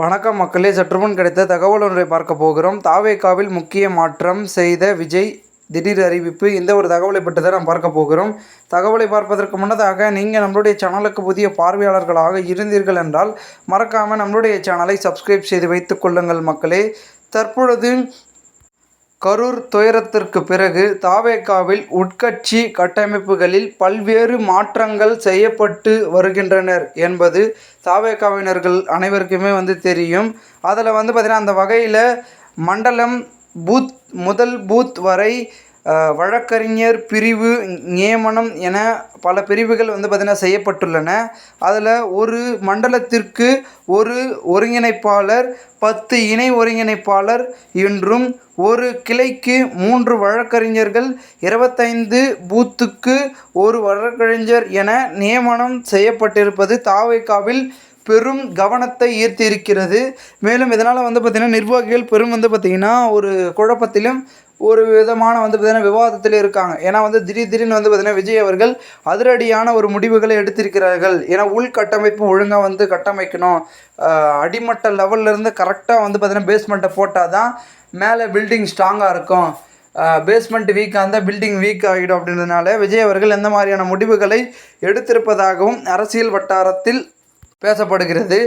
வணக்கம் மக்களே சற்றுமுன் கிடைத்த தகவல் ஒன்றை பார்க்க போகிறோம். தாவேகாவில் முக்கிய மாற்றம் செய்த விஜய் திடீர் அறிவிப்பு. இந்த ஒரு தகவலை பற்றி தான் நாம் பார்க்க போகிறோம். தகவலை பார்ப்பதற்கு முன்னதாக நீங்கள் நம்மளுடைய சேனலுக்கு புதிய பார்வையாளர்களாக இருந்தீர்கள் என்றால் மறக்காமல் நம்மளுடைய சேனலை சப்ஸ்கிரைப் செய்து வைத்துக் கொள்ளுங்கள் மக்களே. தற்பொழுது கரூர் துயரத்திற்கு பிறகு தாவேகாவில் உட்கட்சி கட்டமைப்புகளில் பல்வேறு மாற்றங்கள் செய்யப்பட்டு வருகின்றனர் என்பது தாவேகாவினர்கள் அனைவருக்குமே வந்து தெரியும். அதில் வந்து பார்த்திங்கன்னா அந்த வகையில் மண்டலம் பூத் முதல் பூத் வரை வழக்கறிஞர் பிரிவு நியமனம் என பல பிரிவுகள் வந்து பார்த்திங்கன்னா செய்யப்பட்டுள்ளன. அதில் ஒரு மண்டலத்திற்கு ஒரு ஒருங்கிணைப்பாளர் பத்து இணை ஒருங்கிணைப்பாளர் என்றும் ஒரு கிளைக்கு மூன்று வழக்கறிஞர்கள் இருபத்தைந்து பூத்துக்கு ஒரு வழக்கறிஞர் என நியமனம் செய்யப்பட்டிருப்பது தாவைக்காவில் பெரும் கவனத்தை ஈர்த்திருக்கிறது. மேலும் இதனால் வந்து பார்த்திங்கன்னா நிர்வாகிகள் பெரும் வந்து பார்த்திங்கன்னா ஒரு குழப்பத்திலும் ஒரு விதமான வந்து பார்த்திங்கன்னா விவாதத்தில் இருக்காங்க. ஏன்னா வந்து திடீர் திடீர்னு வந்து பார்த்திங்கன்னா விஜய் அவர்கள் அதிரடியான ஒரு முடிவுகளை எடுத்திருக்கிறார்கள். ஏன்னா உள்கட்டமைப்பு ஒழுங்காக வந்து கட்டமைக்கணும். அடிமட்ட லெவல்லேருந்து கரெக்டாக வந்து பார்த்திங்கன்னா பேஸ்மெண்ட்டை போட்டால் தான் மேலே பில்டிங் ஸ்ட்ராங்காக இருக்கும். பேஸ்மெண்ட் வீக்காக இருந்தால் பில்டிங் வீக் ஆகிடும் அப்படின்றதுனால விஜய் அவர்கள் எந்த மாதிரியான முடிவுகளை எடுத்திருப்பதாகவும் அரசியல் வட்டாரத்தில் பேசப்படுகிறது.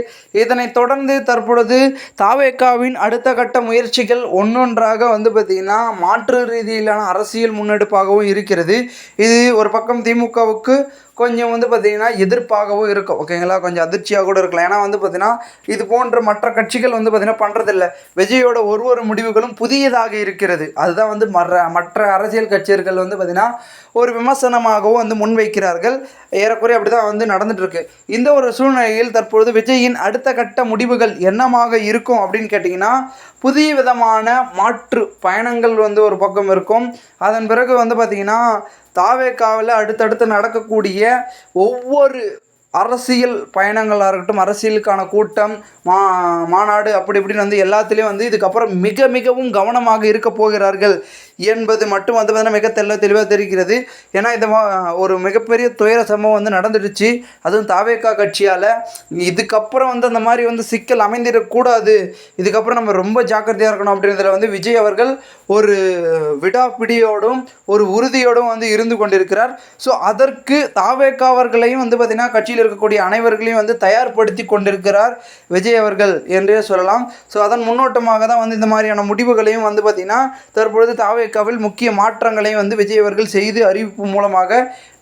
இதனைத் தொடர்ந்து தற்பொழுது தாவேக்காவின் அடுத்த கட்ட முயற்சிகள் ஒன்றொன்றாக வந்து பார்த்திங்கன்னா மாற்று ரீதியிலான அரசியல் முன்னெடுப்பாகவும் இருக்கிறது. இது ஒரு பக்கம் திமுகவுக்கு கொஞ்சம் வந்து பார்த்திங்கன்னா எதிர்ப்பாகவும் இருக்கும். ஓகேங்களா கொஞ்சம் அதிர்ச்சியாக கூட இருக்கலாம். ஏன்னா வந்து பார்த்திங்கன்னா இது போன்ற மற்ற கட்சிகள் வந்து பார்த்திங்கன்னா பண்ணுறதில்ல விஜயோட ஒரு ஒரு முடிவுகளும் புதியதாக இருக்கிறது. அதுதான் வந்து மற்ற மற்ற அரசியல் கட்சியர்கள் வந்து பார்த்திங்கன்னா ஒரு விமர்சனமாகவும் வந்து முன்வைக்கிறார்கள். ஏறக்குறைய அப்படி தான் வந்து நடந்துகிட்ருக்கு இந்த ஒரு சூழ்நிலையில் தற்பொழுது விஜயின் அடுத்த கட்ட முடிவுகள் என்னமாக இருக்கும் அப்படின்னு கேட்டிங்கன்னா புதிய விதமான மாற்று பயணங்கள் வந்து ஒரு பக்கம் இருக்கும். அதன் பிறகு வந்து பார்த்திங்கன்னா தாவேக்காவில் அடுத்தடுத்து நடக்கக்கூடிய ஒவ்வொரு அரசியல் பயணங்களாக இருக்கட்டும் அரசியலுக்கான கூட்டம் மா மாநாடு அப்படி இப்படின்னு வந்து எல்லாத்துலேயும் வந்து இதுக்கப்புறம் மிக மிகவும் கவனமாக இருக்க போகிறார்கள் என்பது மட்டும் வந்து பார்த்தீங்கன்னா மிக தெல்ல தெளிவாக தெரிகிறது. ஏன்னா இந்த ஒரு மிகப்பெரிய துயர சம்பவம் வந்து நடந்துடுச்சு. அதுவும் தாவேக்கா கட்சியால். இதுக்கப்புறம் வந்து அந்த மாதிரி வந்து சிக்கல் அமைந்திடக்கூடாது. இதுக்கப்புறம் நம்ம ரொம்ப ஜாக்கிரதையாக இருக்கணும் அப்படின்றதுல வந்து விஜய் அவர்கள் ஒரு விடாப்பிடியோடும் ஒரு உறுதியோடும் வந்து இருந்து கொண்டிருக்கிறார். ஸோ அதற்கு தாவேக்காவர்களையும் வந்து பார்த்திங்கன்னா கட்சியில் இருக்கக்கூடிய அனைவர்களையும் வந்து தயார்படுத்தி கொண்டிருக்கிறார் விஜய் அவர்கள் என்றே சொல்லலாம். ஸோ அதன் முன்னோட்டமாக தான் வந்து இந்த மாதிரியான முடிவுகளையும் வந்து பார்த்திங்கன்னா தற்பொழுது தாவே தாவேக்காவில் முக்கிய மாற்றங்களை வந்து விஜய் அவர்கள் செய்து அறிவிப்பு மூலமாக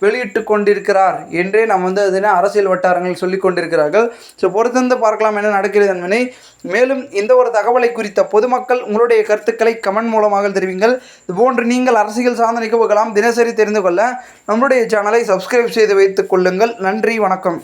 வெளியிட்டு கொண்டிருக்கிறார் என்றே நாம் வந்து அதனை அரசியல் வட்டாரங்கள் சொல்லி கொண்டிருக்கிறார்கள். ஸோ பொறுத்திருந்து பார்க்கலாம் என்ன நடக்கிறது என்பதை. மேலும் இந்த ஒரு தகவலை குறித்த பொதுமக்கள் உங்களுடைய கருத்துக்களை கமெண்ட் மூலமாக தெரிவிங்கள். இதுபோன்று நீங்கள் அரசியல் சார்ந்த நிகழ்வுகளாம் தினசரி தெரிந்து கொள்ள நம்முடைய சேனலை சப்ஸ்கிரைப் செய்து வைத்துக் கொள்ளுங்கள். நன்றி வணக்கம்.